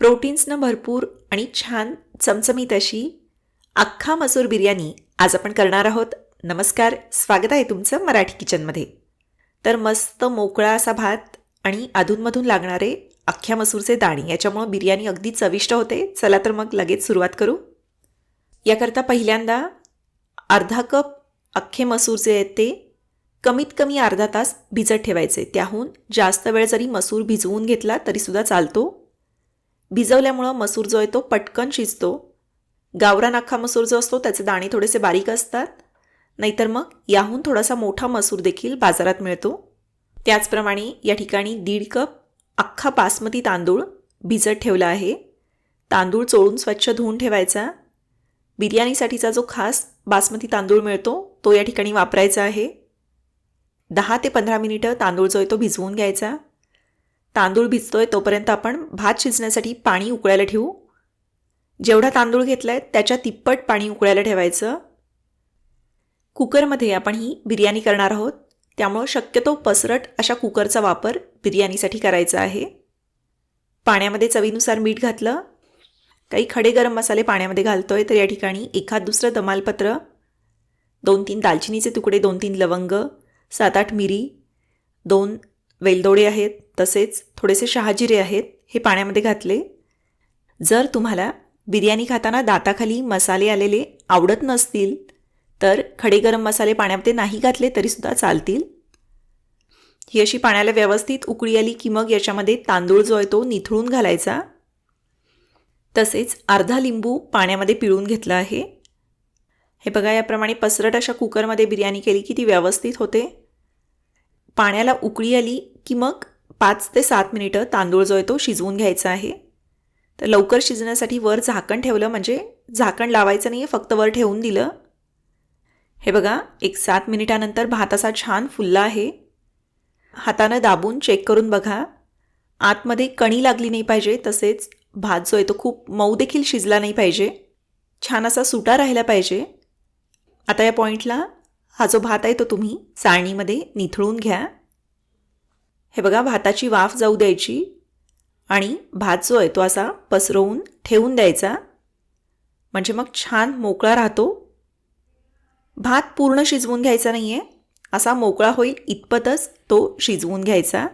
प्रोटीन्सनं भरपूर आणि छान चमचमीत अशी अख्खा मसूर बिर्याणी आज आपण करणार आहोत. नमस्कार स्वागत आहे तुमचं मराठी किचनमध्ये. तर मस्त मोकळा असा भात आणि अधूनमधून लागणारे अख्ख्या मसूरचे दाणे याच्यामुळं बिर्याणी अगदी चविष्ट होते. चला तर मग लगेच सुरुवात करू. याकरता पहिल्यांदा अर्धा कप अख्खे मसूर जे आहेत ते कमीत कमी अर्धा तास भिजत ठेवायचे. त्याहून जास्त वेळ जरी मसूर भिजवून घेतला तरीसुद्धा चालतो. भिजवल्यामुळं मसूर जो आहे तो पटकन शिजतो. गावरान अख्खा मसूर जो असतो त्याचे दाणे थोडेसे बारीक असतात. नाहीतर मग याहून थोडासा मोठा मसूर देखील बाजारात मिळतो. त्याचप्रमाणे या ठिकाणी दीड कप अख्खा बासमती तांदूळ भिजत ठेवला आहे. तांदूळ चोळून स्वच्छ धुवून ठेवायचा. बिर्याणीसाठीचा जो खास बासमती तांदूळ मिळतो तो या ठिकाणी वापरायचा आहे. दहा ते पंधरा मिनिटं तांदूळ जो आहे तो भिजवून घ्यायचा. तांदूळ भिजतोय तोपर्यंत आपण भात शिजण्यासाठी पाणी उकळायला ठेवू. जेवढा तांदूळ घेतला आहे त्याच्या तिप्पट पाणी उकळायला ठेवायचं. कुकरमध्ये आपण ही बिर्याणी करणार आहोत. त्यामुळं शक्यतो पसरट अशा कुकरचा वापर बिर्याणीसाठी करायचा आहे. पाण्यामध्ये चवीनुसार मीठ घातलं. काही खडे गरम मसाले पाण्यामध्ये घालतो आहे तर या ठिकाणी एखाद दुसरं दमालपत्र दोन तीन दालचिनीचे तुकडे दोन तीन लवंग सात आठ मिरी दोन वेलदोडे आहेत तसेच थोडेसे शहाजिरे आहेत हे पाण्यामध्ये घातले. जर तुम्हाला बिर्याणी खाताना दाताखाली मसाले आलेले आवडत नसतील तर खडे गरम मसाले पाण्यामध्ये नाही घातले तरीसुद्धा चालतील. ही अशी पाण्याला व्यवस्थित उकळी आली की मग याच्यामध्ये तांदूळ जो आहे तो निथळून घालायचा. तसेच अर्धा लिंबू पाण्यामध्ये पिळून घेतला आहे. हे बघा याप्रमाणे पसरट अशा कुकरमध्ये बिर्याणी केली की ती व्यवस्थित होते. पाण्याला उकळी आली की मग पाच ते सात मिनिटं तांदूळ जो आहे तो शिजवून घ्यायचा आहे. तर लवकर शिजण्यासाठी वर झाकण ठेवलं म्हणजे झाकण लावायचं नाही आहे फक्त वर ठेवून दिलं. हे बघा एक सात मिनिटानंतर भात असा छान फुलला आहे. हातानं दाबून चेक करून बघा. आतमध्ये कणी लागली नाही पाहिजे तसेच भात जो आहे तो खूप मऊ देखील शिजला नाही पाहिजे. छान असा सुटा राहिला पाहिजे. आता या पॉईंटला हा जो भात आहे तो तुम्ही चाळणीमध्ये निथळून घ्या. हे बघा भाताची वाफ जाऊ द्यायची आणि भात जो आहे तो असा पसरवून ठेवून द्यायचा. म्हणजे मग छान मोकळा राहतो. भात पूर्ण शिजवून घ्यायचा नाही आहे असा मोकळा होईल इतपतच तो शिजवून घ्यायचा.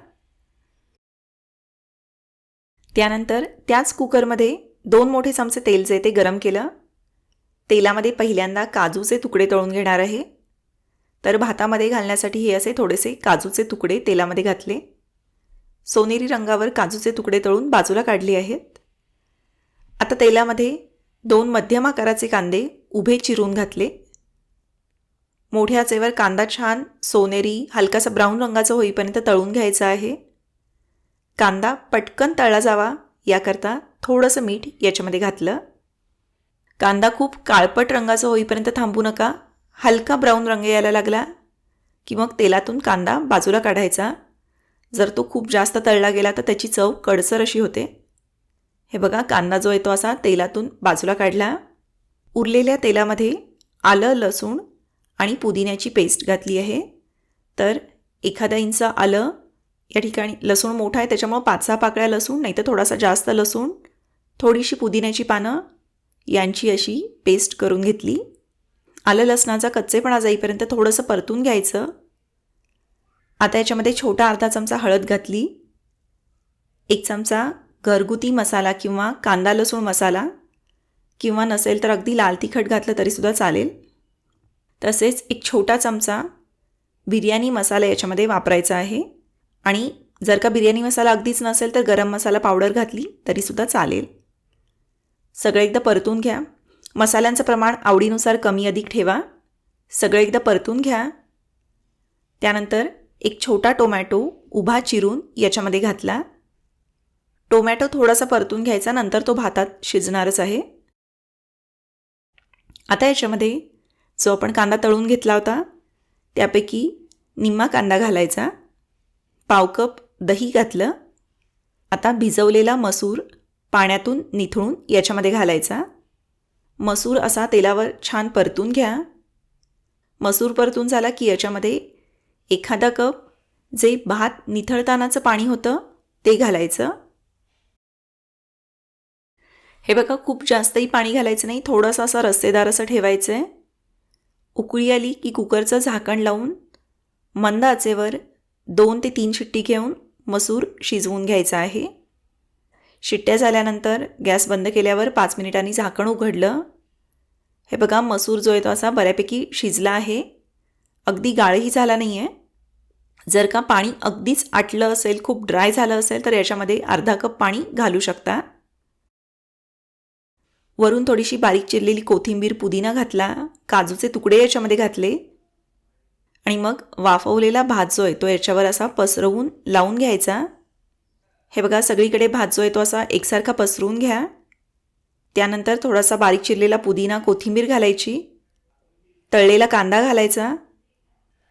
त्यानंतर त्याच कुकरमध्ये दोन मोठे चमचे तेल जे ते गरम केलं. तेलामध्ये पहिल्यांदा काजूचे तुकडे तळून घेणार आहे. तर भातामध्ये घालण्यासाठी हे असे थोडेसे काजूचे तुकडे तेलामध्ये घातले. सोनेरी रंगावर काजूचे तुकडे तळून बाजूला काढले आहेत. आता तेलामध्ये दोन मध्यम आकाराचे कांदे उभे चिरून घातले. मोठ्या आचेवर कांदा छान सोनेरी हलकासा ब्राऊन रंगाचा होईपर्यंत तळून घ्यायचा आहे. कांदा पटकन तळला जावा याकरता थोडंसं मीठ याच्यामध्ये घातलं. कांदा खूप काळपट रंगाचा होईपर्यंत थांबू नका. हलका ब्राऊन रंग यायला लागला की मग तेलातून कांदा बाजूला काढायचा. जर तो खूप जास्त तळला गेला तर त्याची चव कडसर अशी होते. हे बघा कांदा जो येतो असा तेलातून बाजूला काढला. उरलेल्या तेलामध्ये आलं लसूण आणि पुदिन्याची पेस्ट घातली आहे. तर एखादा इंच आलं या ठिकाणी लसूण मोठा आहे त्याच्यामुळं पाच सहा पाकळ्या लसूण नाही तर थोडासा जास्त लसूण थोडीशी पुदिन्याची पानं यांची अशी पेस्ट करून घेतली. आलं लसणाचा कच्चेपणा जाईपर्यंत थोडंसं परतून घ्यायचं. आता याच्यामध्ये छोटा अर्धा चमचा हळद घातली. एक चमचा घरगुती मसाला किंवा कांदा लसूण मसाला किंवा नसेल तर अगदी लाल तिखट घातलं तरीसुद्धा चालेल. तसेच एक छोटा चमचा बिर्याणी मसाला याच्यामध्ये वापरायचा आहे. आणि जर का बिर्याणी मसाला अगदीच नसेल तर गरम मसाला पावडर घातली तरीसुद्धा चालेल. सगळं एकदा परतून घ्या. मसाल्यांचं प्रमाण आवडीनुसार कमी अधिक ठेवा. सगळं एकदा परतून घ्या. त्यानंतर एक छोटा टोमॅटो उभा चिरून याच्यामध्ये घातला. टोमॅटो थोडासा परतून घ्यायचा नंतर तो भातात शिजणारच आहे. आता याच्यामध्ये जो आपण कांदा तळून घेतला होता त्यापैकी निम्मा कांदा घालायचा. पाव कप दही घातलं. आता भिजवलेला मसूर पाण्यातून निथळून याच्यामध्ये घालायचा. मसूर असा तेलावर छान परतून घ्या. मसूर परतून झाला की याच्यामध्ये एखादा कप जे भात निथळतानाचं पाणी होतं ते घालायचं. हे बघा खूप जास्तही पाणी घालायचं नाही थोडंसं असं रस्सेदार असं ठेवायचं आहे उकळी आली की कुकरचं झाकण लावून मंद आचेवर दोन ते तीन शिट्टी घेऊन मसूर शिजवून घ्यायचा आहे. शिट्ट्या झाल्यानंतर गॅस बंद केल्यावर पाच मिनिटांनी झाकण उघडलं. हे बघा मसूर जो आहे तो असा बऱ्यापैकी शिजला आहे. अगदी गाळही झाला नाही आहे जर का पाणी अगदीच आटलं असेल खूप ड्राय झालं असेल तर याच्यामध्ये अर्धा कप पाणी घालू शकता. वरून थोडीशी बारीक चिरलेली कोथिंबीर पुदिना घातला काजूचे तुकडे याच्यामध्ये घातले. आणि मग वाफवलेला भात जो आहे तो याच्यावर असा पसरवून लावून घ्यायचा. हे बघा सगळीकडे भात जो आहे तो असा एकसारखा पसरून घ्या. त्यानंतर थोडासा बारीक चिरलेला पुदिना कोथिंबीर घालायची तळलेला कांदा घालायचा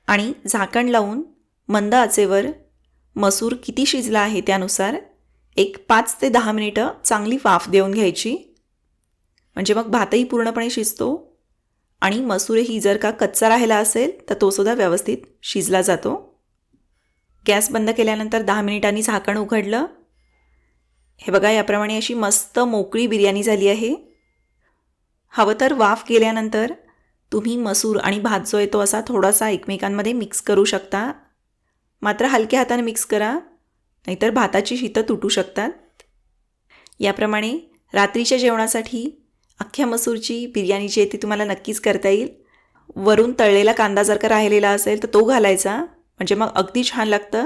आणि झाकण लावून मंद आचेवर मसूर किती शिजला आहे त्यानुसार एक पाच ते दहा मिनिटं चांगली वाफ देऊन घ्यायची. म्हणजे मग भातही पूर्णपणे शिजतो आणि मसूरही जर का कच्चा राहिला असेल तर तोसुद्धा व्यवस्थित शिजला जातो. गॅस बंद केल्यानंतर दहा मिनिटांनी झाकण उघडलं. हे बघा याप्रमाणे अशी मस्त मोकळी बिर्याणी झाली आहे. हवं तर वाफ गेल्यानंतर तुम्ही मसूर आणि भात जो आहे तो असा थोडासा एकमेकांमध्ये मिक्स करू शकता. मात्र हलक्या हाताने मिक्स करा नाहीतर भाताची शीतं तुटू शकतात. याप्रमाणे रात्रीच्या जेवणासाठी अख्ख्या मसूरची बिर्याणी जी आहे ती तुम्हाला नक्कीच करता येईल. वरून तळलेला कांदा जर का राहिलेला असेल तर तो घालायचा म्हणजे मग अगदी छान लागतं.